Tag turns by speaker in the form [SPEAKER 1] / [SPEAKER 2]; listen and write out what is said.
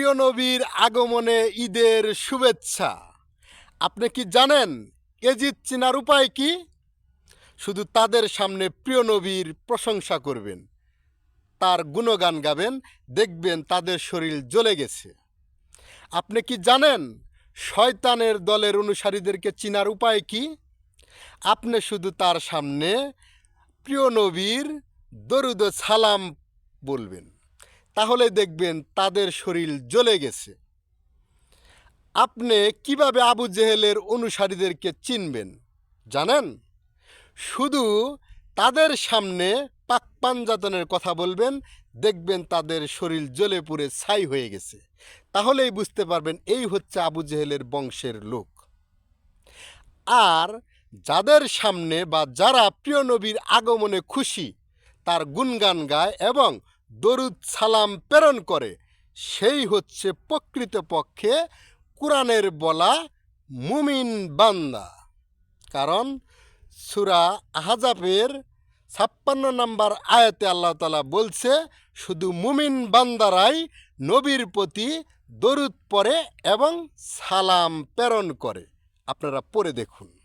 [SPEAKER 1] প্রিয় নবীর আগমনে ঈদের শুভেচ্ছা। আপনি কি জানেন এজিদ চিনার উপায় কি? শুধু তাদের সামনে প্রিয় নবীর প্রশংসা করবেন। তার গুণগান গাবেন, দেখবেন তাদের শরীর জ্বলে গেছে। আপনি কি জানেন শয়তানের দলের অনুসারীদেরকে চিনার উপায় কি? আপনি শুধু তার সামনে প্রিয় নবীর দরুদ সালাম বলবেন। তাহলে দেখবেন তাদের শরীর জ্বলে গেছে। আপনি কীভাবে আবু জেহেলের অনুসারীদেরকে চিনবেন, জানেন? শুধু তাদের সামনে পাক পাঞ্জাতনের কথা বলবেন, দেখবেন তাদের শরীর জ্বলে পুড়ে ছাই হয়ে গেছে। তাহলেই বুঝতে পারবেন এই হচ্ছে আবু জেহেলের বংশের লোক। আর যাদের সামনে বা যারা প্রিয় নবীর আগমনে খুশি, তার গুণগান গায় এবং দরুদ সালাম প্রেরণ করে, সেই হচ্ছে প্রকৃতপক্ষে কোরআনের বলা মুমিন বান্দা। কারণ সুরা আহাজাবের ছাপ্পান্ন নম্বর আয়াতে আল্লাহ তালা বলছে, শুধু মুমিন বান্দারাই নবীর প্রতি দরুদ পড়ে এবং সালাম প্রেরণ করে। আপনারা পড়ে দেখুন।